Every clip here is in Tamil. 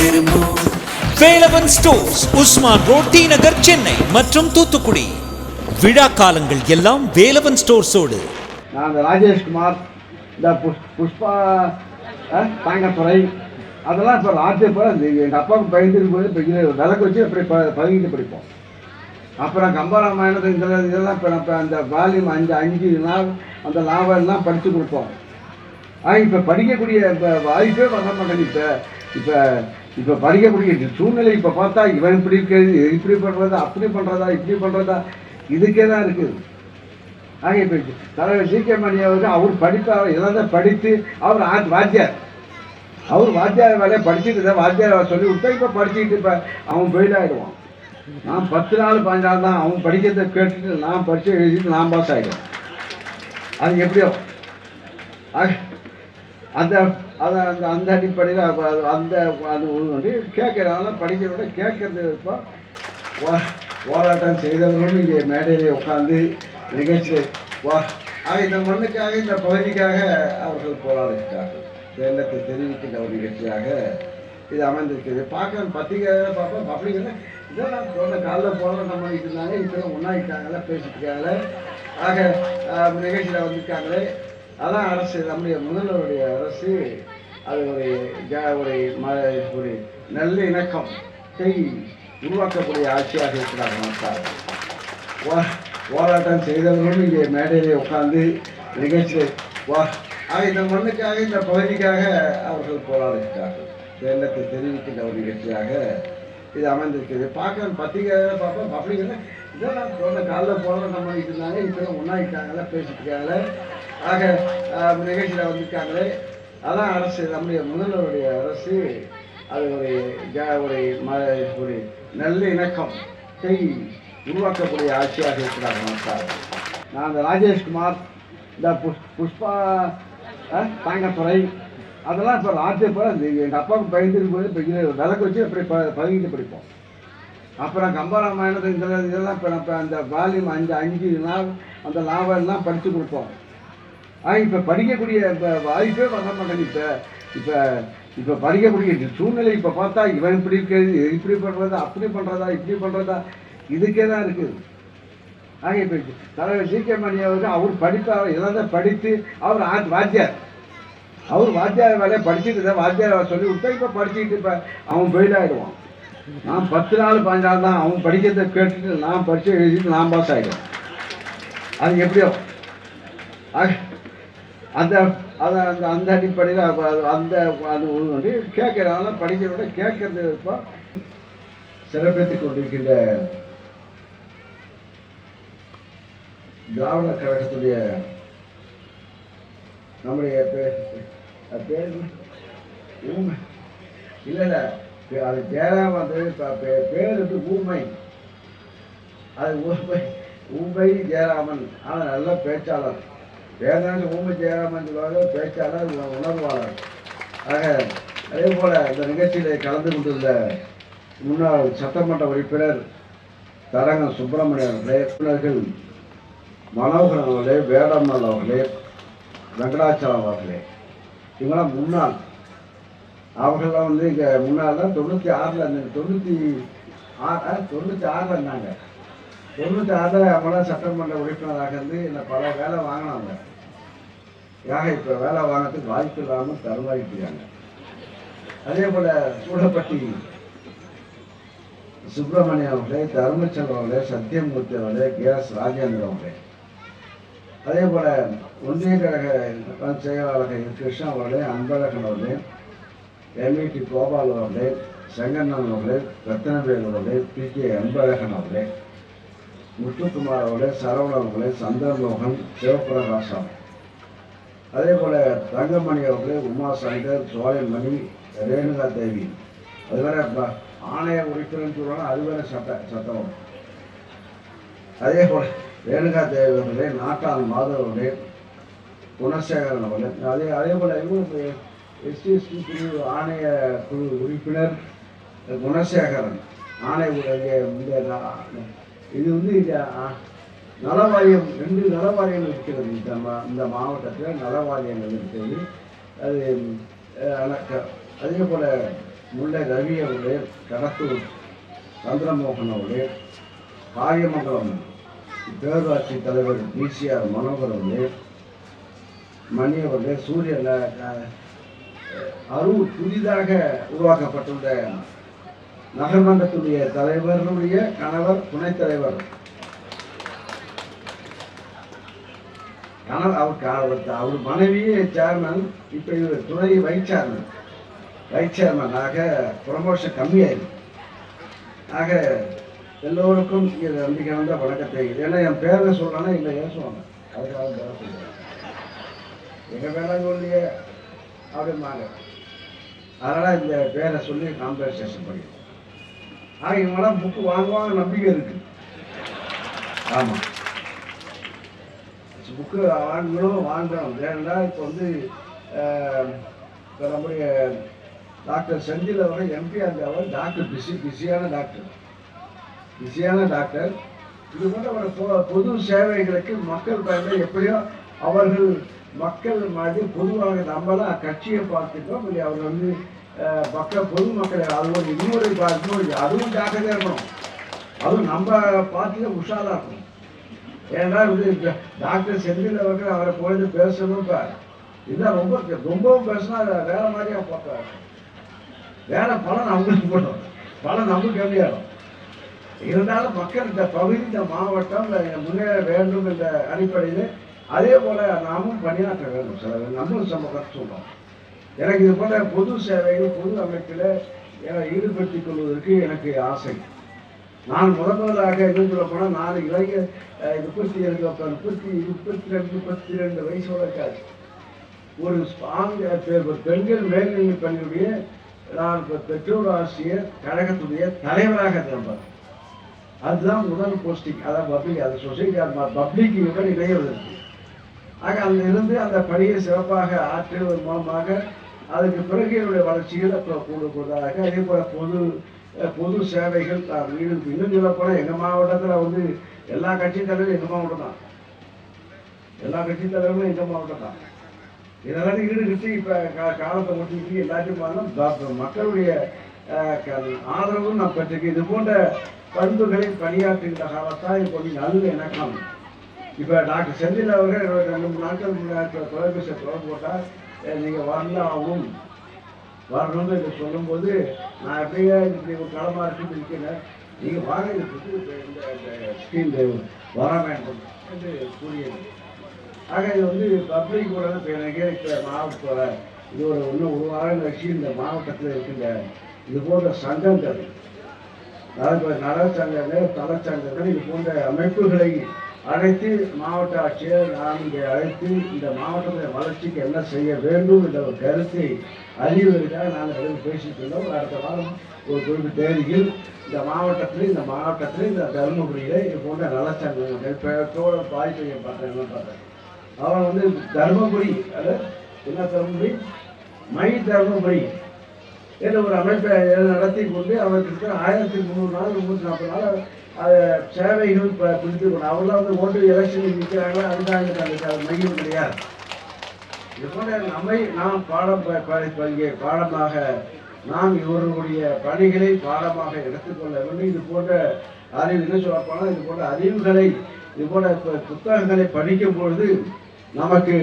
விரும்பும். Velavan stores Usman road T Nagar Chennai மற்றும் தூத்துக்குடி. விழா காலங்கள் எல்லாம் வேலவன் ஸ்டோர்ஸோடு. நான் ராஜேஷ்குமார் இந்த புஷ் புஷ்பா தாங்கத்துறை. அதெல்லாம் இப்போ ராஜ்ய இப்போ எங்கள் அப்பாவுக்கு பயந்துட்டு போது இப்போ இது விளக்கு வச்சு அப்படி ப பழகிட்டு படிப்போம் அப்புறம் கம்பராமாயணத்தை இந்த இதெல்லாம் இப்போ நம்ம அந்த வால்யூம் அஞ்சு அஞ்சு நாள் அந்த லாபம் படித்து கொடுப்போம். ஆனால் இப்போ படிக்கக்கூடிய இப்போ வாய்ப்பே வர மாட்டேங்குது இப்போ இப்போ இப்போ படிக்கக்கூடிய இந்த சூழ்நிலை இப்போ பார்த்தா இவன் இப்படி இருக்கிறது இப்படி பண்ணுறதா அப்படி பண்ணுறதா இப்படி பண்ணுறதா இதுக்கே தான் இருக்குது ஆகிய போயிடுச்சு. தலைவர் சி. கே. மணி அவர் படிப்பார் எல்லாம் படித்து அவர் ஆ வாத்தியார். அவர் வாத்தியார் வேலையை படிச்சுட்டு தான் வாத்தியார் சொல்லி கொடுத்தா இப்போ படிச்சுக்கிட்டு இப்போ அவன் ஃபெயில் ஆகிடுவான் நான் பத்து நாள் பதினஞ்சு நாள் தான் அவன் படிக்கிறத கேட்டுட்டு நான் படித்து எழுதிட்டு நான் பாஸ் ஆகிடுவேன் அது எப்படியோ. ஆக, அந்த அதை அந்த அந்த அடிப்படையில் அது அந்த அது வந்து கேட்குறதுனால படிக்கிறத கேட்கறது இப்போ போராட்டம் செய்தவர்களும் இங்கே மேடையிலே உட்காந்து நிகழ்ச்சி வா ஆக இந்த மண்ணுக்காக இந்த பகுதிக்காக அவர்கள் போராடுகிறார்கள். வெள்ளத்தை தெரிவிக்கின்ற ஒரு நிகழ்ச்சியாக இது அமைந்திருக்கிறது. பார்க்க பத்திரிகையில் பார்ப்போம். பப்ளிக்கில் இதெல்லாம் போன காலைல போகிற நம்ம இருந்தாங்க இப்போ ஒன்றாயிட்டாங்களே பேசிட்டு இருக்காங்களே ஆக நிகழ்ச்சியில் வந்திருக்காங்களே. அதான் அரசு நம்முடைய முதல்வருடைய அரசு அது ஒரு ஒரு ம ஒரு நல்ல இணக்கத்தை உருவாக்கக்கூடிய ஆட்சியாக இருக்கிறாங்க மக்கள் போராட்டம் செய்தவர்களும் இங்கே மேடையிலே உட்கார்ந்து நிகழ்ச்சி வா ஆக இந்த மண்ணுக்காக இந்த பகுதிக்காக அவர்கள் போராடுகிறார்கள். வெள்ளத்தை தெரிவிக்கின்ற ஒரு நிகழ்ச்சியாக இது அமைந்திருக்கிறது. பார்க்க பத்திரிகையாக பார்ப்போம் பப்ளிக் இதெல்லாம் போன காலைல போராட்டம் பண்ணிட்டு இருந்தாங்க இப்போ ஒன்றாயிட்டாங்களா பேசிட்டு இருக்காங்களே ஆக நிகழ்ச்சியில் வந்திருக்காங்களே அதான் அரசு நம்முடைய முதல்வருடைய அரசு அது ஒரு ஒரு ம ஒரு நல்ல இணக்கத்தை உருவாக்கக்கூடிய ஆட்சியாக இருக்கிறாங்க மக்கள் நான் இந்த ராஜேஷ்குமார் இந்த புஷ் புஷ்பா தாங்கத்துறை அதெல்லாம் இப்போ ஆட்சியை இப்போ எங்கள் அப்பாவுக்கு பயந்துட்டு போது இப்போ இது விளக்கு வச்சு அப்படி ப பழகிட்டு படிப்போம். அப்புறம் கம்பராமாயணத்தை இந்த இதெல்லாம் இப்போ நம்ம அந்த வால்யூம் அஞ்சு அஞ்சு நாள் அந்த லாவெல்லாம் படித்து கொடுப்போம். ஆ இப்போ படிக்கக்கூடிய இப்போ வாய்ப்பே வர மாட்டேங்குது இப்போ இப்போ இப்போ படிக்கக்கூடிய இந்த சூழ்நிலை இப்போ பார்த்தா இவன் இப்படி இருக்கிறது இப்படி பண்ணுறதா அப்படி பண்ணுறதா இப்படி பண்ணுறதா இதுக்கே தான் இருக்குது ஆக இப்போ தலைவர் சி. கே. மணி அவர் படிப்பார் எல்லாம் படித்து அவர் ஆ வாத்தியார். அவர் வாத்தியார் வேலையை படிச்சுட்டு தான் வாத்தியார் சொல்லி கொடுத்தா இப்போ படிச்சுட்டு இப்போ அவன் ஃபெயில் ஆகிடுவான் நான் பத்து நாள் பதினஞ்சு நாள் தான் அவன் படிக்கிறத கேட்டுட்டு நான் படித்து எழுதிட்டு நான் பாஸ் ஆகிடுவேன் அது எப்படியோ. ஆக, அந்த அதை அந்த அந்த அடிப்படையில் அந்த அது வந்து கேட்குறதுனால படிக்கிறத கேட்கறது இப்போ. சிறப்பித்துக் கொண்டிருக்கின்ற திராவிட கழகத்துடைய நம்முடைய பே- பேர் இல்லை இல்லை அது பேராக வந்து இப்போ பேர் வந்து ஊமை. அது ஊமை ஊமை ஜெயராமன். ஆனால் நல்ல பேச்சாளர். வேதாந்த ஊமை ஜெயராமன் சொல்லுவாங்க பேச்சாளர் உணர்வாளர். ஆக அதே போல் இந்த நிகழ்ச்சியில் கலந்து கொண்டுள்ள முன்னாள் சட்டமன்ற உறுப்பினர் தரங்கம் சுப்பிரமணியன் அவர்களே உறுப்பினர்கள் மனோகரன் அவர்களே வேடம்மல் அவர்களே வெங்கடாச்சலம் அவர்களே இவங்களாம் முன்னாள். அவர்கள்லாம் வந்து இங்கே முன்னால் தான் தொண்ணூற்றி ஆறில் இருந்தாங்க தொண்ணூற்றி ஆறு தொண்ணூற்றி ஆறில் இருந்தாங்க. தொண்ணூற்றி ஆறில் அவங்களாம் சட்டமன்ற உறுப்பினராக இருந்து இல்லை பல வேலை வாங்கினாங்க. யாக இப்போ வேலை வாங்கிறதுக்கு வாய்ப்பு இல்லாமல் தருவாயிட்டாங்க அதே போல் சூழப்பட்டி சுப்பிரமணியம் அவர்களே தர்மச்சந்திரன் அவர்களே சத்தியமூர்த்தி அவர்களே கே எஸ் ராஜேந்திரன் அவர்களே. அதே போல் ஒன்றிய கழக செயலாளர்கள் கிருஷ்ணா அவர்களே அன்பழகன் அவர்களே எம்இடி கோபால் அவர்களே செங்கண்ணன் அவர்களே ரத்னவேல் அவர்களே பி கே அன்பழகன் அவர்களே முத்துக்குமார் அவர்களே சரவணன் அவர்களே சந்திரமோகன் சிவபிரகாசம் அதே போல் தங்கமணி அவர்கள் உமா சங்கர் சோழன்மணி ரேணுகா தேவி. அது வேற ப- ஆணைய உறுப்பினர் சொல்லுவாங்க அது வேற சட்ட சட்டம். அதே போல் ரேணுகா தேவி அவர்களே நாட்டான் மாதவ் அவர்களே குணசேகரன் அவர்கள் அதே அதே போல இவங்க எஸ்டி எஸ்டி ஆணைய குழு உறுப்பினர் குணசேகரன். ஆணைய இந்த இது வந்து இந்த நலவாரியம் ரெண்டு நலவாரியம் இருக்கிறது. இந்த மா இந்த மாவட்டத்தில் நலவாரியங்கள் இருக்கிறது அது அதே போல் முல்லை ரவி அவர்களே கடத்தூர் சந்திரமோகன் அவர்களே காரியமங்கலம் பேரூராட்சி தலைவர் பிசிஆர் மனோகர் அவர்களே மணி அவர்களே சூரியன் அரூர் புதிதாக உருவாக்கப்பட்டுள்ள நகர்மன்றத்துடைய தலைவர்களுடைய கணவர் துணைத் தலைவர் கணவர் அவர் அவர் அவர் மனைவியே சேர்மன் இப்போ இவர் துணை வைஸ் சேர்மன் வைஸ் சேர்மன் ஆக ப்ரமோஷன் கம்மியாயிருக்கு. ஆக எல்லோருக்கும் இது நம்பிக்கை வந்த வணக்கத்தை ஏன்னா என் பேரை சொல்றேன்னா இல்லை ஏசுவாங்க அதுக்காக பேர சொல்லுவாங்க எங்கள் பேரெல்லாம் சொல்லியே அப்படிம்பாங்க அதனால் இந்த பேரை சொல்லி காம்பன்சேஷன் பண்ணிடுவோம் ஆக இவங்களாம் புக்கு வாங்குவாங்க நம்பிக்கை இருக்குது ஆமாம் புக்கு வாங்கணும் வாங்கணும். ஏன்னா இப்போ வந்து இப்போ நம்முடைய டாக்டர் செந்தில் அவர் எம்பி அந்த அவர் டாக்டர் பிஸி பிஸியான டாக்டர். பிஸியான டாக்டர். இது போன்ற பொ- பொது சேவைகளுக்கு மக்கள் பயணம் எப்படியோ அவர்கள் மக்கள் மாதிரி பொதுவாக நம்மளாம் கட்சியை பார்த்துட்டோம் இல்லை அவர் வந்து மக்கள் பொதுமக்களை அது ஒரு இன்னொரு பார்க்கணும் அதுவும் ஜாக்கிரதையாக இருக்கணும். அதுவும் நம்ம பார்த்து உஷாராக இருக்கணும். ஏன்னா இது டாக்டர் செந்தில் அவர்கள் அவரை பொழுது பேசணும் இப்போ இதான் ரொம்ப ரொம்பவும் பேசினா அதை வேற மாதிரியா பார்த்தாரு வேலை பலன் அவங்களுக்கு போடும் பலன் நமக்கு கம்மியாகும் இருந்தாலும் மக்கள் இந்த பகுதி இந்த மாவட்டம் முன்னேற வேண்டும் என்ற அடிப்படையில் அதே போல நாமும் பணியாற்ற வேண்டும் சார். நம்மளும் சமூகம் சொல்றோம். எனக்கு இது போல பொது சேவைகள் பொது அமைப்பில் ஈடுபடுத்திக் கொள்வதற்கு எனக்கு ஆசை. நான் முதன் முதலாக என்ன சொல்ல போனால் நான் இளைஞர் முப்பத்தி இரண்டு முப்பத்தி முப்பத்தி ரெண்டு முப்பத்தி ரெண்டு வயசோட இருக்காது. ஒரு ஆங்க பெண்கள் மேல்நிலை பெண்களுடைய நான் இப்போ பெற்றோர் ஆசிரியர் கழகத்துடைய தலைவராக திரும்ப அதுதான் முதல் போஸ்டிங் அதான் பப்ளிக் அது சொசைட்டி பப்ளிக் இவன் இடையிறது ஆக அங்கே இருந்து அந்த பணியை சிறப்பாக ஆற்றுவதன் மூலமாக அதுக்கு பிறகு என்னுடைய வளர்ச்சிகள் அப்புறம் கூடுவதாக அதே போல பொது பொது சேவைகள் தான். ஈடு இன்னும் சொல்லப்போனால் எங்கள் மாவட்டத்தில் வந்து எல்லா கட்சி தலைவரும் எங்கள் மாவட்டம் தான். எல்லா கட்சி தலைவர்களும் எங்கள் மாவட்டம் தான். இதெல்லாம் ஈடுகிட்டு இப்போ காலத்தை ஒட்டிக்கிட்டு எல்லாத்தையும் பண்ணணும் மக்களுடைய ஆதரவும் நான் பெற்றிருக்கேன் இது போன்ற பண்புகளை பணியாற்றுகின்ற காலத்தான் இப்போ நீங்கள் நல்ல இணக்கம். இப்போ டாக்டர் செந்தில் அவர்கள் இருபத்தி ரெண்டு மூணு நாட்கள் முன்னாடி தொலைபேசியை தொடர்பு போட்டால் நீங்கள் வரலாகும் வரணும்னு இதை சொல்லும்போது நான் எப்படியே இப்படி ஒரு களமாக இருக்குன்னு இருக்கிறேன் நீங்கள் வாங்க இந்த ஸ்கீம் வர வேண்டும் என்று கூறியது. ஆக இது வந்து பப்ளிக் கூட இப்போ எனக்கு இது ஒரு இன்னும் ஒரு வாரம் கழிச்சு இந்த மாவட்டத்தில் இருக்கின்ற இது போன்ற சங்கங்கள் அதாவது நலச்சங்கங்கள் தலைச்சங்கங்கள் இது போன்ற அமைப்புகளை அழைத்து மாவட்ட ஆட்சியர் நான் இங்கே அழைத்து இந்த மாவட்டத்தின் வளர்ச்சிக்கு என்ன செய்ய வேண்டும் என்ற ஒரு கருத்தை அறிவதற்காக நாங்கள் ரெண்டு பேசிட்டு இருந்தோம் அடுத்த வாரம் ஒரு குறிப்பிட்ட தேதியில் இந்த மாவட்டத்தில் இந்த மாவட்டத்தில் இந்த தருமபுரியில் இது போன்ற நலச்சங்கங்கள் பேரத்தோட பாய்ப்பையை பார்த்தேன் பார்த்தேன். அவன் வந்து தர்மபுரி அது என்ன தருமபுரி? மை தருமபுரி. என்ற ஒரு அமைப்பை நடத்தி கொண்டு அவருக்கு ஆயிரத்தி முந்நூறு நாள் முந்நூற்றி நாற்பது நாள் அதை சேவைகள் இப்போ பிடித்து கொண்டு அவர்லாம் வந்து ஓட்டு எலெக்ஷனில் நிற்கிறாங்களோ அதுதான் அந்த மையம் கிடையாது. இது நம்மை நாம் பாடம் ப- இங்கே பாடமாக நாம் இவர்களுடைய பணிகளை பாடமாக எடுத்துக்கொள்ள வேண்டும். இது போன்ற அறிவு என்ன சொல்லப்போனால் இது போன்ற அறிவுகளை இது போன்ற புத்தகங்களை படிக்கும் பொழுது நமக்கு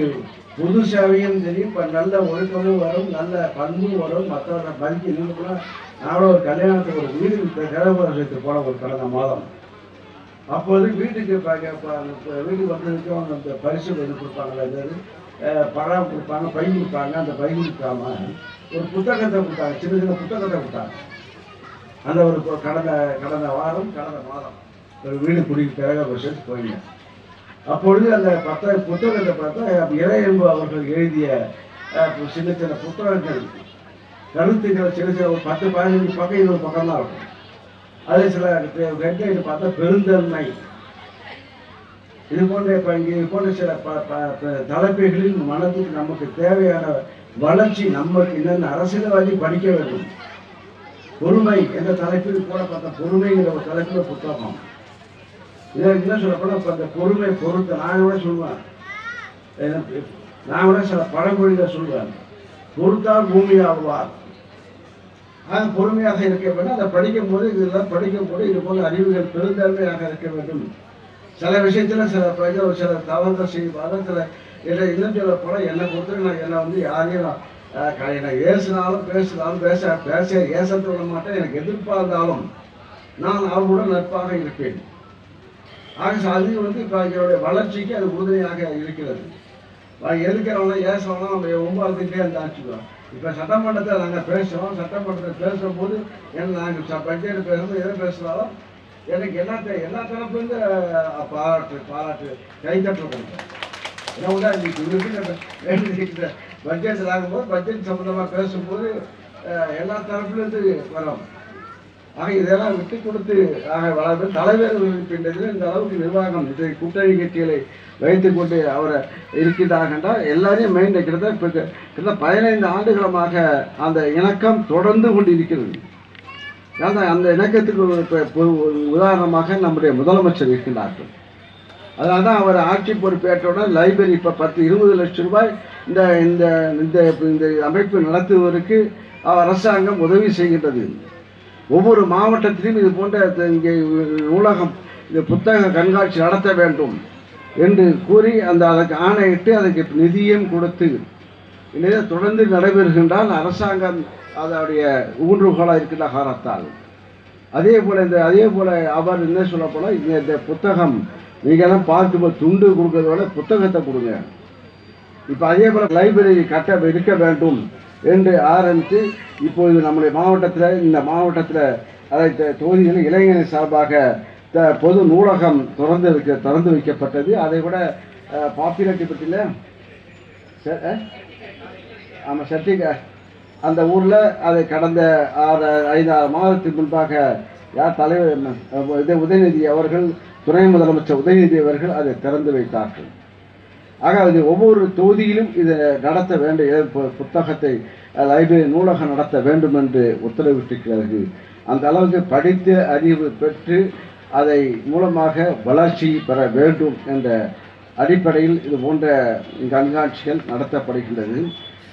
புது சேவையும் தெரியும் இப்போ நல்ல ஒழுக்கமும் வரும் நல்ல பண்பும் வரும். மற்றவரை மதிக்க நின்று நானும் ஒரு கல்யாணத்துக்கு ஒரு வீடு கிரகப்பிரவேசத்துக்கு போன ஒரு கடந்த மாதம். அப்போது வீட்டுக்கு வீட்டுக்கு வந்ததுக்கு அந்த பரிசு வந்து கொடுப்பாங்களே அதாவது பழம் கொடுப்பாங்க பை கொடுப்பாங்க அந்த பை கொடுக்காம ஒரு புத்தகத்தை கொடுத்தாங்க சின்ன சின்ன புத்தகத்தை கொடுத்தாங்க. அந்த ஒரு கடந்த கடந்த வாரம் கடந்த மாதம் ஒரு வீடு குடி வருஷத்துக்கு போயிருந்தேன் அப்பொழுது அந்த பத்த புத்தகத்தை பார்த்தா இறையன்பு அவர்கள் எழுதிய சின்ன சின்ன புத்தகங்கள் கருத்துக்கள் சின்ன சின்ன ஒரு பத்து பதினஞ்சு பக்கம் இருபது பக்கம் தான் இருக்கும். அதே சில வெங்காயம் பார்த்தா பெருந்தன்மை. இது போன்ற இப்போ இங்கே இது போன்ற சில ப ப- தலைப்புகளில் நமக்கு தேவையான வளர்ச்சி நமக்கு என்னென்ன அரசியல்வாதி படிக்க வேண்டும். பொறுமை என்ற தலைப்பில் கூட பார்த்தா பொறுமைங்கிற ஒரு தலைப்பில் புத்தகம். இதை என்ன சொல்லப்போனால் இப்போ அந்த பொறுமை பொறுத்து நான் கூட சொல்லுவேன். எனக்கு- நான் கூட சில பழமொழியில் சொல்லுவேன். பொறுத்தால் பூமி ஆகுவார் அது பொறுமையாக இருக்க வேண்டும். அதை படிக்கும்போது இதெல்லாம் படிக்கும் போது இது போல அறிவுகள் பெருந்தன்மையாக இருக்க வேண்டும். சில விஷயத்துல சில பிரஜர் சில தவறுகள் செய்வாங்க சில இல்லை இன்னும் சொல்ல போல என்னை பொறுத்தவரை நான் என்னை வந்து யாரையும் நான், என்னை ஏசினாலும் பேசினாலும் பேச பேச ஏசத்து விட மாட்டேன். எனக்கு எதிர்பார்த்தாலும் நான் அவர்களுடன் நட்பாக இருப்பேன். ஆக அது வந்து இப்போ என்னுடைய வளர்ச்சிக்கு அது உறுதுணையாக இருக்கிறது. எதுக்கிறவங்க ஏசுறவங்க நம்ம ஒன்பதுக்கிட்டே இருந்தாச்சுக்கிறோம் இப்போ சட்டமன்றத்தில் நாங்கள் பேசுகிறோம் சட்டமன்றத்தில் பேசும்போது என்ன நாங்கள் பட்ஜெட் பேசும்போது எதை பேசுனாலும் எனக்கு எல்லா எல்லா தரப்புலேருந்து பாராட்டு பாராட்டு கைத்தட்டல் கொடுத்தோம் என்ன உண்டா இன்னைக்கு பட்ஜெட் ஆகும்போது பட்ஜெட் சம்மந்தமாக பேசும்போது எல்லா தரப்புலேருந்து வரோம் ஆக இதெல்லாம் விட்டு கொடுத்து ஆக வளர்ந்து தலைவர் இருக்கின்றதில் இந்த அளவுக்கு நிர்வாகம். இதை கூட்டணி கட்சிகளை வைத்து கொண்டு அவரை இருக்கின்றார்கண்டா எல்லாரையும் மெயின் கிட்டத்தட்ட இப்போ கிட்ட பதினைந்து ஆண்டுகளமாக அந்த இணக்கம் தொடர்ந்து கொண்டு இருக்கிறது அதான் அந்த இணக்கத்துக்கு இப்போ ஒரு உதாரணமாக நம்முடைய முதலமைச்சர் இருக்கின்றார்கள். அதனால தான் அவர் ஆட்சி பொறுப்பேற்றவுடன் லைப்ரரி இப்போ பத்து இருபது லட்சம் ரூபாய் இந்த இந்த இந்த இந்த அமைப்பு நடத்துவதற்கு அரசாங்கம் உதவி செய்கின்றது. ஒவ்வொரு மாவட்டத்திலும் இது போன்ற இங்கே நூலகம் இந்த புத்தக கண்காட்சி நடத்த வேண்டும் என்று கூறி அந்த அதற்கு ஆணையிட்டு அதுக்கு நிதியும் கொடுத்து இதை தொடர்ந்து நடைபெறுகின்றால் அரசாங்கம் அதனுடைய ஊன்றுகோலாக இருக்கின்ற காரணத்தால். அதே போல் இந்த அதே போல் அவர் என்ன சொல்ல போனால் இந்த இந்த புத்தகம் பார்த்து பார்க்கும்போது துண்டு கொடுக்கறத விட புத்தகத்தை கொடுங்க. இப்போ அதே போல் லைப்ரரி கட்ட இருக்க வேண்டும். என்று ஆரம்பித்து இப்பொழுது நம்முடைய மாவட்டத்தில் இந்த மாவட்டத்தில் அதை த- தொகுதிகளில் இளைஞர் சார்பாக த பொது நூலகம் திறந்து வைக்க திறந்து வைக்கப்பட்டது. அதை விட பாப்பிரெட்டி பற்றியில் ஆமாம் சத்திக அந்த ஊரில் அதை கடந்த ஆறு ஐந்தாறு மாதத்துக்கு முன்பாக யார் தலைவர் அஹ், உதயநிதி அவர்கள் துணை முதலமைச்சர் உதயநிதி அவர்கள் அதை திறந்து வைத்தார்கள். ஆக அது ஒவ்வொரு தொகுதியிலும் இதை நடத்த வேண்டிய புத்தகத்தை லைப்ரரி நூலகம் நடத்த வேண்டும் என்று உத்தரவிட்டிருக்கிறார்கள் அந்த அளவுக்கு படித்து அறிவு பெற்று அதை மூலமாக வளர்ச்சி பெற வேண்டும் என்ற அடிப்படையில் இது போன்ற கண்காட்சிகள் நடத்தப்படுகின்றது.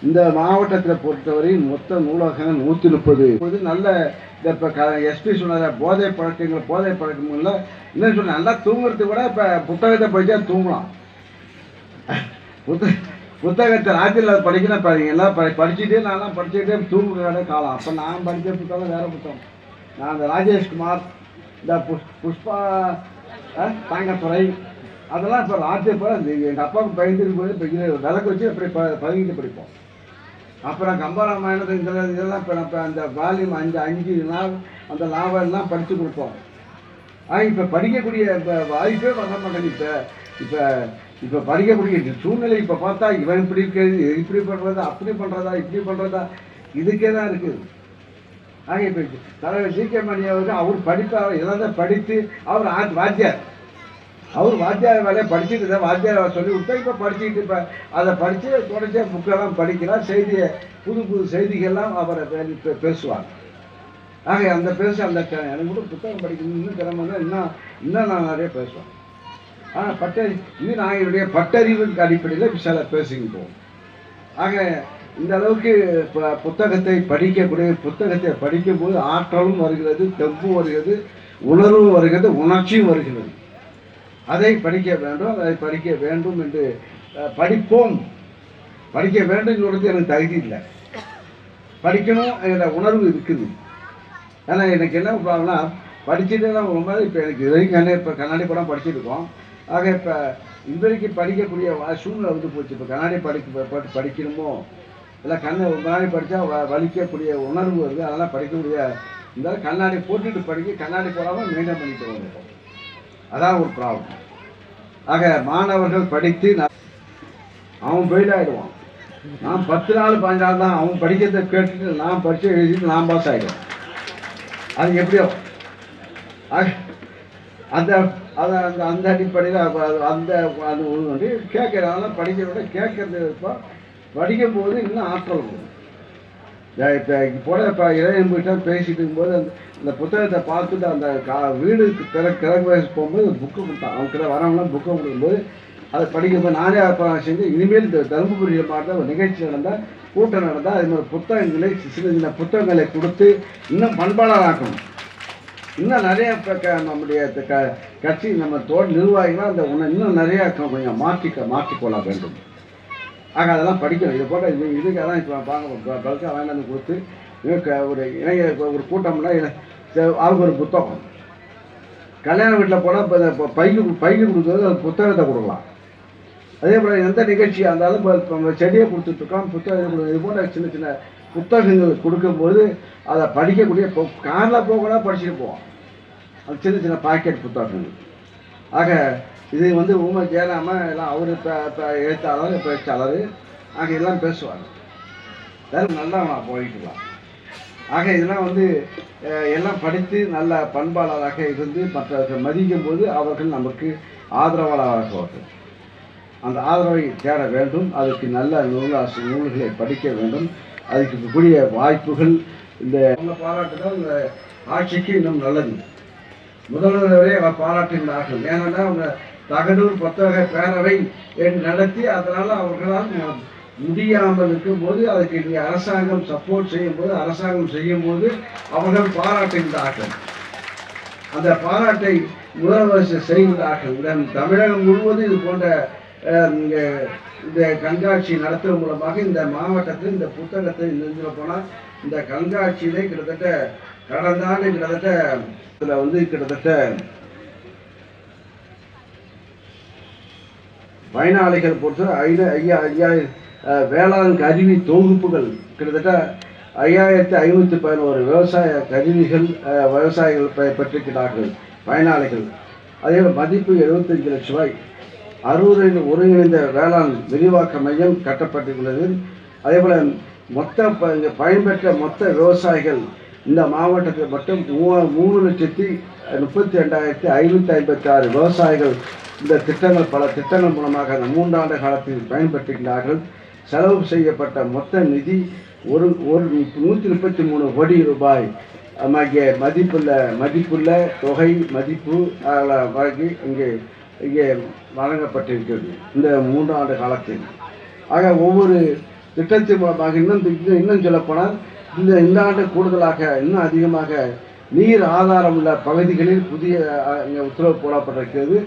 இந்த மாவட்டத்தில் பொறுத்தவரை மொத்த நூலகம் நூற்றி முப்பது. நல்ல இந்த இப்போ க எஸ்பி சொன்னார் போதை பழக்கங்கள் போதை பழக்கங்கள்ல இன்னும் சொன்ன நல்லா தூங்குறது கூட இப்போ புத்தகத்தை படித்தா தூங்கலாம். புத்த புத்தகத்தை ராத்திரியில் படிக்கணும் இப்போ எல்லாம் படி படிச்சுட்டே நான்லாம் படிச்சுட்டே தூங்குகிற காலம். அப்போ நான் படித்த புத்தகம் வேறு புத்தகம். நான் அந்த ராஜேஷ்குமார் இந்த புஷ் புஷ்பா தாங்கத்துறை அதெல்லாம் இப்போ ராத்திரி இப்போ எங்கள் அப்பாவுக்கு பயந்துட்டு போய் இப்போ இது விளக்கு வச்சு அப்படி ப பதுங்கிட்டு படிப்போம். அப்புறம் கம்பராமாயணத்தை இந்த இதெல்லாம் இப்போ நம்ம அந்த வால்யூம் அஞ்சு அஞ்சு நாள் அந்த நாவல் படித்து கொடுப்போம். ஆனால் இப்போ படிக்கக்கூடிய இப்போ வாய்ப்பே வர மாட்டேங்குது இப்போ இப்போ இப்போ படிக்கக்கூடிய இந்த சூழ்நிலை இப்போ பார்த்தா இவன் இப்படி இருக்கிறது இப்படி பண்ணுறதா அப்படி பண்ணுறதா இப்படி பண்ணுறதா இதுக்கே தான் இருக்குது ஆக இப்போ தலைவர் சி. கே. மணி அவர் படிப்பார் இதெல்லாம் படித்து அவர் ஆ வாத்தியார். அவர் வாத்தியார் வேலையை படிச்சுட்டு தான் வாத்தியார் சொல்லி கொடுத்தா இப்போ படிச்சுட்டு இப்போ அதை படித்து தொடர்ச்சியாக புக்கெல்லாம் படிக்கிறார். செய்தியை புது புது செய்திகள்லாம் அவரை பேசுவார். ஆக அந்த பேச அந்த எனக்கு கூட புத்தகம் படிக்கணும்னு இன்னும் இன்னும் இன்னும் நான் நிறைய பேசுவேன். ஆனால் பட்டறி இது நான் என்னுடைய பட்டறிவு அடிப்படையில் சில பேசிக்கிட்டோம் ஆக இந்த அளவுக்கு புத்தகத்தை படிக்கக்கூடிய புத்தகத்தை படிக்கும்போது ஆற்றலும் வருகிறது தெம்பும் வருகிறது உணர்வும் வருகிறது உணர்ச்சியும் வருகிறது. அதை படிக்க வேண்டும் அதை படிக்க வேண்டும் என்று படிப்போம். படிக்க வேண்டும் சொல்கிறது எனக்கு தகுதி இல்லை. படிக்கணும் என்ற உணர்வு இருக்குது. ஏன்னா எனக்கு என்ன ப்ராப்ளம்னா படிச்சுட்டு தான் ரொம்ப இப்போ எனக்கு இது வரைக்கும் கண்ணாடி இப்போ கண்ணாடி படம் படிச்சிருக்கோம். ஆக இப்போ இன்றைக்கு படிக்கக்கூடிய சூழ்நிலை வந்து போச்சு. இப்போ கண்ணாடி படிக்க பட்டு படிக்கணுமோ? இல்லை கண்ணை ரொம்ப படித்தா வ வலிக்கக்கூடிய உணர்வு வருது. அதெல்லாம் படிக்கக்கூடிய இருந்தாலும் கண்ணாடி போட்டுட்டு படிக்க கண்ணாடி போடாமல் மெயின்டைன் பண்ணிட்டு வந்துட்டோம் அதான் ஒரு ப்ராப்ளம் ஆக மாணவர்கள் படித்து அவன் ஃபெயில் ஆகிடுவான் நான் பத்து நாள் பதினஞ்சு நாள் தான் அவன் படிக்கிறத கேட்டுட்டு நான் படித்து எழுதிட்டு நான் பாஸ் ஆகிடுவேன் அது எப்படியோ? ஆக, அந்த அதை அந்த அந்த அடிப்படையில் அந்த அது ஒன்று வந்து கேட்குறதுனால படிக்கிறத விட கேட்கறது இப்போ படிக்கும்போது இன்னும் ஆற்றல் வரும். இப்போ போல இப்போ இளைஞர்கிட்ட பேசிட்டு இருக்கும்போது அந்த அந்த புத்தகத்தை பார்த்துட்டு அந்த கா வீடுக்கு திற வயசு போகும்போது புக்கு கொடுத்தான். அவங்க கிட்ட வரவங்களாம் புக்கை கொடுக்கும்போது அதை படிக்கும்போது நானே அப்புறம் செஞ்சு இனிமேல் இந்த தருமபுரியில் மாவட்ட ஒரு நிகழ்ச்சி நடந்தால் கூட்டம் நடந்தால் அது மாதிரி புத்தகங்களை சின்ன சின்ன புத்தகங்களை கொடுத்து இன்னும் பண்பாளராக்கணும். இன்னும் நிறைய நம்முடைய க கட்சி நம்ம தோல் நிர்வாகிகளாக அந்த உன்னை இன்னும் நிறையா கொஞ்சம் மாற்றிக்க மாற்றிக்கொள்ள வேண்டும். ஆக அதெல்லாம் படிக்கணும். இதை போட்ட இது இதுக்கெல்லாம் இப்போ பார்க்க பல்காக வாங்கிட்டு கொடுத்து ஒரு இணைய ஒரு கூட்டம்னா ச- அவங்க ஒரு புத்தகம். கல்யாண வீட்டில் போனால் இப்போ இப்போ பைக்கு பைக்கு கொடுக்குறது அது புத்தகத்தை கொடுக்கலாம். அதே போல் எந்த நிகழ்ச்சியாக இருந்தாலும் இப்போ நம்ம செடியை கொடுத்துட்ருக்கோம் புத்தகத்தை கொடு- இது போன்ற சின்ன சின்ன புத்தகங்கள் கொடுக்கும்போது அதை படிக்கக்கூடிய இப்போ காரில் போக படிச்சுட்டு போவோம். அது சின்ன சின்ன பாக்கெட் புத்தகங்கள். ஆக இது வந்து உமை ஜெயராம எல்லாம் அவர் இப்போ எழுத்தாளர் பேச்சாளர். ஆக எல்லாம் பேசுவார் வேறு நல்லா நான் போயிட்டுலாம் ஆக இதெல்லாம் வந்து எல்லாம் படித்து நல்ல பண்பாளராக இருந்து மற்றவர்கள் மதிக்கும் போது அவர்கள் நமக்கு ஆதரவாளராகுவார்கள் அந்த ஆதரவை தேட வேண்டும். அதுக்கு நல்ல நூலாசி நூல்களை படிக்க வேண்டும். அதுக்கு இருக்கக்கூடிய வாய்ப்புகள் இந்த பாராட்டுதான் இந்த ஆட்சிக்கு இன்னும் நல்லது. முதல்வரே அவர் பாராட்டுகிறார்கள். ஏனென்னா அவங்க தகடூர் புத்தக பேரவை நடத்தி அதனால் அவர்களால் முடியாமல் இருக்கும்போது அதுக்கு இங்கே அரசாங்கம் சப்போர்ட் செய்யும் போது அரசாங்கம் செய்யும்போது அவர்கள் பாராட்டுகிறார்கள் அந்த பாராட்டை முதலமைச்சர் செய்கிறார்கள். தமிழகம் முழுவதும் இது போன்ற இந்த கண்காட்சி நடத்துவது மூலமாக இந்த மாவட்டத்தில் இந்த புத்தகத்தை நிறுத்த போனால் இந்த கண்காட்சியிலே கிட்டத்தட்ட கடந்த ஆண்டு கிட்டத்தட்ட இதில் வந்து கிட்டத்தட்ட பயனாளிகள் பொறுத்த ஐநா ஐயா ஐயாயிரம் வேளாண் கருவி தொகுப்புகள் கிட்டத்தட்ட ஐயாயிரத்தி ஐநூற்றி பதினோரு விவசாய கருவிகள் விவசாயிகள் பெற்றிருக்கிறார்கள் பயனாளிகள். அதே மதிப்பு எழுபத்தஞ்சு லட்சம் ரூபாய். அரூரில் ஒருங்கிணைந்த வேளாண் விரிவாக்க மையம் கட்டப்பட்டுள்ளது அதேபோல் மொத்த ப- பயன்பெற்ற மொத்த விவசாயிகள் இந்த மாவட்டத்தில் மட்டும் மூ- மூணு லட்சத்தி முப்பத்தி ரெண்டாயிரத்தி ஐநூற்றி ஐம்பத்தி ஆறு விவசாயிகள் இந்த திட்டங்கள் பல திட்டங்கள் மூலமாக அந்த மூன்றாண்டு காலத்தில் பயன்பெற்றுகிறார்கள் செலவு செய்யப்பட்ட மொத்த நிதி ஒரு ஒரு நூற்றி முப்பத்தி மூணு கோடி ரூபாய். ஆகிய மதிப்புள்ள மதிப்புள்ள தொகை மதிப்பு அதில் வழங்கி இங்கே இங்கே வழங்கப்பட்டிருக்கிறது இந்த மூன்றாண்டு காலத்தில். ஆக ஒவ்வொரு திட்டத்தின் மூலமாக இன்னும் இன்னும் சொல்லப்போனால் இந்த இந்த ஆண்டு கூடுதலாக இன்னும் அதிகமாக நீர் ஆதாரம் உள்ள பகுதிகளில் புதிய இங்கே உத்தரவு போடப்பட்டிருக்கிறது.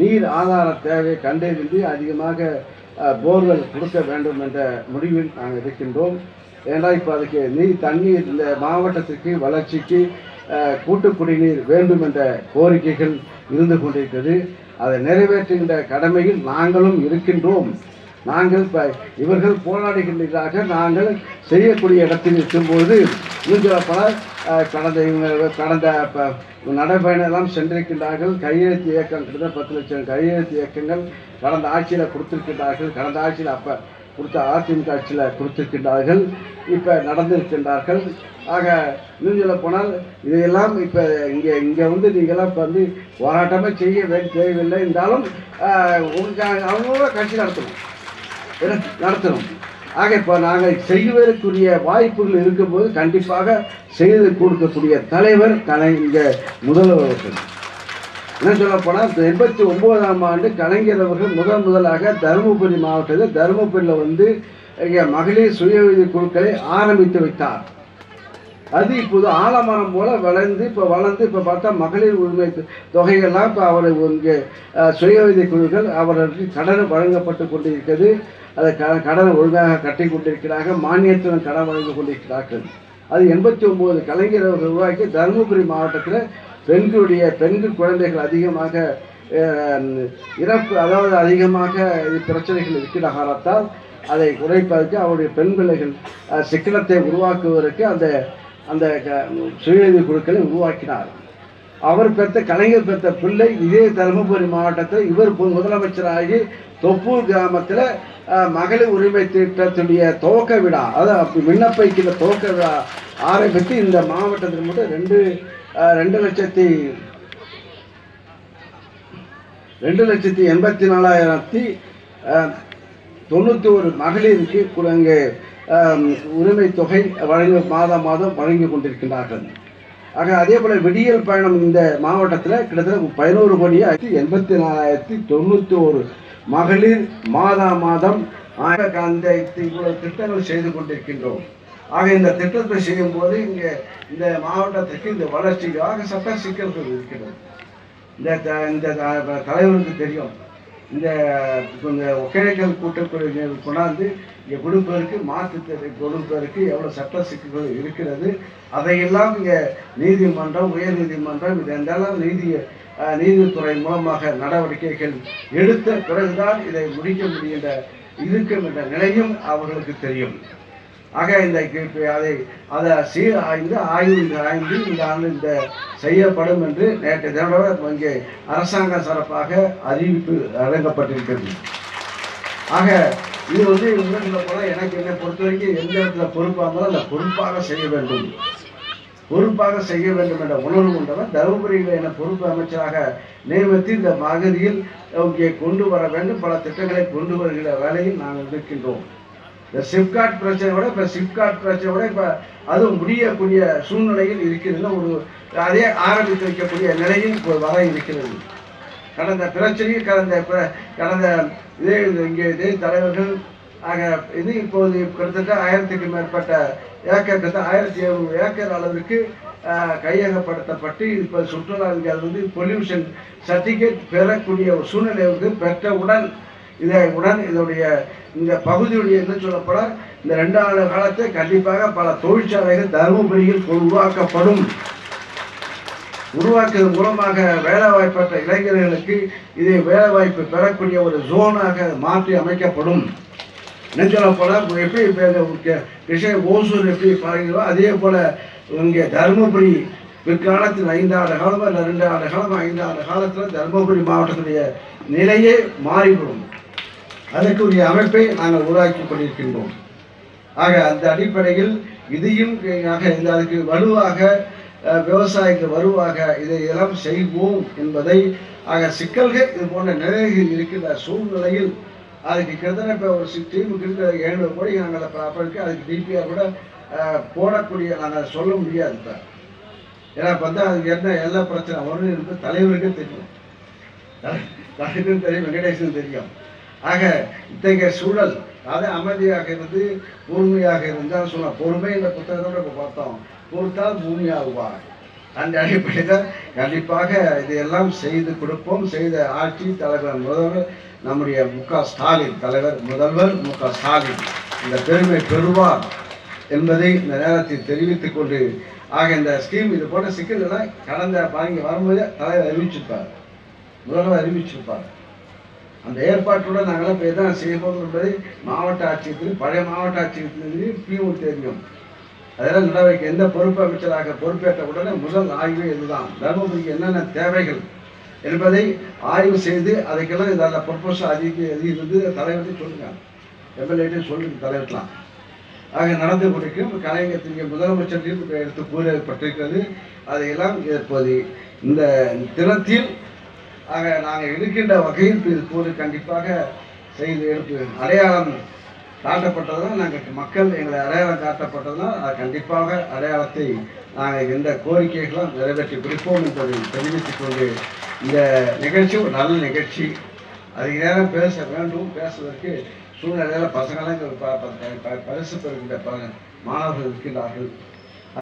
நீர் ஆதார தேவையை கண்டறிந்து அதிகமாக போர்கள் போர்வெல் கொடுக்க வேண்டும் என்ற முடிவில் நாங்கள் இருக்கின்றோம். ஏன்னா இப்போ அதுக்கு நீர் தண்ணீர் இந்த மாவட்டத்திற்கு வளர்ச்சிக்கு கூட்டு குடிநீர் வேண்டும் என்ற கோரிக்கைகள் இருந்து கொண்டிருக்கிறது. அதை நிறைவேற்றுகின்ற கடமையில் நாங்களும் இருக்கின்றோம். நாங்கள் இப்போ இவர்கள் போராடுகின்றதாக நாங்கள் செய்யக்கூடிய இடத்தில் இருக்கும்போது இன்னும் பல கடந்த இவங்க கடந்த இப்போ நடைபயணம் சென்றிருக்கின்றார்கள். கையெழுத்து இயக்கம் கிட்டத்தட்ட பத்து லட்சம் கையெழுத்து இயக்கங்கள் கடந்த ஆட்சியில் கொடுத்திருக்கின்றார்கள். கடந்த ஆட்சியில் அப்போ கொடுத்த அதிமுக ஆட்சியில் கொடுத்திருக்கின்றார்கள். இப்போ நடந்திருக்கின்றார்கள். ஆக இன்னும் சொல்ல போனால் இதையெல்லாம் இப்போ இங்கே இங்கே வந்து நீங்களாம் இப்போ வந்து போராட்டமே செய்ய தேவையில்லை இருந்தாலும் உங்களுக்கு அவங்களோட கட்சி நடத்தணும். நடத்தணும். ஆக இப்போ நாங்கள் செய்வதற்குரிய வாய்ப்புகள் இருக்கும்போது கண்டிப்பாக செய்து கொடுக்கக்கூடிய தலைவர் தலை இங்கே முதல்வர் அவர்கள். என்ன சொல்ல போனால் எண்பத்தி ஒம்போதாம் ஆண்டு கலைஞர் அவர்கள் முதன் முதலாக தருமபுரி மாவட்டத்தில் தருமபுரியில் வந்து இங்கே மகளிர் சுய உதவி குழுக்களை ஆரம்பித்து வைத்தார் அது இப்போது ஆலமரம் போல வளர்ந்து இப்போ வளர்ந்து இப்போ பார்த்தா மகளிர் உரிமை தொகைகள்லாம் இப்போ அவரை இங்கே சுய உதவி குழுக்கள் அவர்களுக்கு கடன் வழங்கப்பட்டு கொண்டிருக்கிறது. அதை க கடனை ஒழுங்காக கட்டி கொண்டிருக்கிறார்கள். மானியத்துடன் கடன் வழங்கி கொண்டிருக்கிறார்கள். அது எண்பத்தி ஒம்பது கலைஞர் அவர்கள் உருவாக்கி தருமபுரி மாவட்டத்தில் பெண்களுடைய பெண்கள் குழந்தைகள் அதிகமாக இறப்பு அதாவது அதிகமாக பிரச்சனைகள் இருக்கிற காலத்தால் அதை குறைப்பதற்கு அவருடைய பெண் பிள்ளைகள் சிக்கனத்தை உருவாக்குவதற்கு அந்த அந்த க- சுயநிதி குழுக்களை உருவாக்கினார். அவர் பெற்ற கலைஞர் பெற்ற பிள்ளை இதே தருமபுரி மாவட்டத்தில் இவர் முதலமைச்சராகி தொப்பூர் கிராமத்தில் மகளிர் உரிமை திட்டத்துடைய துவக்க விழா அதாவது விண்ணப்பிக்கிற துவக்க விழா ஆரம்பித்து இந்த மாவட்டத்தில் மட்டும் ரெண்டு ரெண்டு லட்சத்தி ரெண்டு லட்சத்தி எண்பத்தி நாலாயிரத்தி தொண்ணூற்றி ஒரு மகளிருக்கு இங்கே உரிமை தொகை வழங்க மாதம் மாதம் வழங்கி கொண்டிருக்கின்றார்கள். ஆக அதே போல் விடியல் பயணம் இந்த மாவட்டத்தில் கிட்டத்தட்ட பதினோரு கோடியே எண்பத்தி நாலாயிரத்தி தொண்ணூற்றி ஒரு மகளிர் மாதா மாதம் ஆக அந்த இவ்வளவு திட்டங்கள் செய்து கொண்டிருக்கின்றோம். ஆக இந்த திட்டத்தை செய்யும் போது இங்கே இந்த மாவட்டத்துக்கு இந்த வளர்ச்சிக்காக சட்ட சிக்கல்கள் இருக்கிறது. இந்த த- இந்த த- தலைவருக்கு தெரியும். இந்த ஒகேனக்கல் கூட்டக்குழுவினர் கொண்டாந்து இங்கே கொடுப்பதற்கு மாற்று கொடுப்பதற்கு எவ்வளோ சட்ட சிக்கல்கள் இருக்கிறது. அதையெல்லாம் இங்கே நீதிமன்றம் உயர் நீதிமன்றம் இதெல்லாம் நீதி நீதித்துறை மூலமாக நடவடிக்கைகள் எடுத்த பிறகுதான் இதை முடிக்க முடிகின்ற இருக்கும் என்ற நிலையும் அவர்களுக்கு தெரியும். ஆக இந்த அதை அதை சீர் ஆய்ந்து ஆய்வு ஆய்ந்து இந்த ஆண்டு இந்த செய்யப்படும் என்று நேற்று தினம் இங்கே அரசாங்கம் சிறப்பாக அறிவிப்பு வழங்கப்பட்டிருக்கிறது. ஆக இது வந்து இன்னும் போல எனக்கு என்னை பொறுத்த வரைக்கும் எந்த இடத்துல பொறுப்பாக அந்த பொறுப்பாக செய்ய வேண்டும். பொறுப்பாக செய்ய வேண்டும் என்ற உணர்வு கொண்டவர் தருமபுரியில் என பொறுப்பு அமைச்சராக நியமித்து இந்த பகுதியில் இங்கே கொண்டு வர வேண்டும். பல திட்டங்களை கொண்டு வருகிற வேலையில் நாங்கள் இருக்கின்றோம். இந்த சிப்காட் பிரச்சனையோட இப்போ சிப்காட் பிரச்சனையோட இப்போ அதுவும் முடியக்கூடிய சூழ்நிலையில் இருக்கிறது ஒரு அதே ஆரம்பித்து வைக்கக்கூடிய நிலையில் இப்போ வர இருக்கிறது. கடந்த பிரச்சனையில் கடந்த பிர- கடந்த இதே இங்கே இதே தலைவர்கள் ஆக இது இப்போது கிட்டத்தட்ட ஆயிரத்துக்கு மேற்பட்ட ஏக்கர் கிட்ட ஆயிரத்தி எழுநூறு ஏக்கர் அளவிற்கு கையகப்படுத்தப்பட்டு இப்போ சுற்றுலா அது வந்து பொல்யூஷன் சர்டிஃபிகேட் பெறக்கூடிய ஒரு சூழ்நிலை வந்து பெற்றவுடன் இதை உடன் இதனுடைய இந்த பகுதியுடைய என்ன சொல்லப்பட இந்த ரெண்டு ஆண்டு காலத்தை கண்டிப்பாக பல தொழிற்சாலைகள் தருமபுரியில் உருவாக்கப்படும். உருவாக்குறது மூலமாக வேலைவாய்ப்பற்ற இளைஞர்களுக்கு இதை வேலைவாய்ப்பு பெறக்கூடிய ஒரு ஜோனாக மாற்றி அமைக்கப்படும். நெஞ்சல போல எப்படி இப்போ கிருஷ்ண ஓசூர் எப்படி பாருங்களோ அதே போல் இங்கே தருமபுரி பிற்காலத்தில் ஐந்து ஆண்டு காலமாக இல்லை ரெண்டு ஆண்டு காலமாக ஐந்து ஆண்டு காலத்தில் தருமபுரி மாவட்டத்துடைய நிலையே மாறிவிடும். அதற்குரிய அமைப்பை நாங்கள் உருவாக்கி கொண்டிருக்கின்றோம். ஆக அந்த அடிப்படையில் இதையும் இந்த அதுக்கு வலுவாக விவசாயிக்கு வருவாக இதை எல்லாம் செய்வோம் என்பதை ஆக சிக்கல்கள் இது போன்ற நிலைகள் இருக்கின்ற சூழ்நிலையில் அதுக்கு கிட்டத்தட்ட இப்போ ஒரு சிக்ஸ் டீமுக்கு இருக்கிற எழுநூறு கோடி நாங்கள் ப்ராப்பருக்கு அதுக்கு டிபிஆர் கூட போடக்கூடிய நாங்கள் சொல்ல முடியாது இப்போ. ஏன்னா இப்போ வந்து அதுக்கு என்ன எல்லா பிரச்சனை? வரும் என்பது தலைவருக்கும் தெரியும். தலைவரும் தலைவருக்கும் தெரியும் வெங்கடேசனும் தெரியும். ஆக இத்தகைய சூழல் அது அமைதியாக இருந்து பொறுமையாக இருந்தால் சொல்லலாம். பொறுமை இந்த புத்தகத்தோட இப்போ பார்த்தோம். பொறுத்தால் பூமியாகுவார். அந்த அடிப்படையில் கண்டிப்பாக இதையெல்லாம் செய்து கொடுப்போம். செய்த ஆட்சி தலைவர் முதல்வர் நம்முடைய மு க. ஸ்டாலின் தலைவர் முதல்வர் மு க. ஸ்டாலின். இந்த பெருமை பெறுவார் என்பதை இந்த நேரத்தில் தெரிவித்துக் கொண்டு ஆக இந்த ஸ்கீம் இது போன்ற சிக்கல்களை கடந்த பாருங்க வரும்போதே தலைவர் அறிவிச்சிருப்பார். முதல்வர் அறிவிச்சிருப்பார். அந்த ஏற்பாட்டோட நாங்களாம் இப்போ எதான் செய்வோம் என்பதை மாவட்ட ஆட்சியத்தில் பழைய மாவட்ட ஆட்சியத்திலிருந்து பிஓ தெரியும். அதெல்லாம் நடவடிக்கை எந்த பொறுப்பு அமைச்சராக பொறுப்பேற்ற உடனே முதல் ஆய்வு இதுதான். தருமபுரிக்கு என்னென்ன தேவைகள் என்பதை ஆய்வு செய்து அதுக்கெல்லாம் இதில் ப்ரொப்போசல் அதிக இருந்து தலைவர்கிட்ட சொல்லுங்க. எம்எல்ஏட்டே சொல்லுங்க தலைவர்லாம் ஆக நடந்து கொண்டிருக்கும். கலைஞர் இங்கே முதலமைச்சரையும் எடுத்து கூறப்பட்டிருக்கிறது அதையெல்லாம் இப்போது இந்த தினத்தில் ஆக நாங்கள் இருக்கின்ற வகையில் இது கண்டிப்பாக செய்து எடுத்து அடையாளம் காட்டப்பட்டதும் நாங்கள் மக்கள் எங்களை அடையாளம் காட்டப்பட்டதும் அது கண்டிப்பாக அடையாளத்தை நாங்கள் எந்த கோரிக்கைகளும் நிறைவேற்றி பிடிப்போம் என்பதை தெரிவித்துக் கொண்டு இந்த நிகழ்ச்சி ஒரு நல்ல நிகழ்ச்சி. அதிக நேரம் பேச வேண்டும். பேசுவதற்கு சூழ்நிலையில் பசங்களாம் ப- பரிசு பெறுகின்ற ப- மாணவர்கள் இருக்கின்றார்கள்.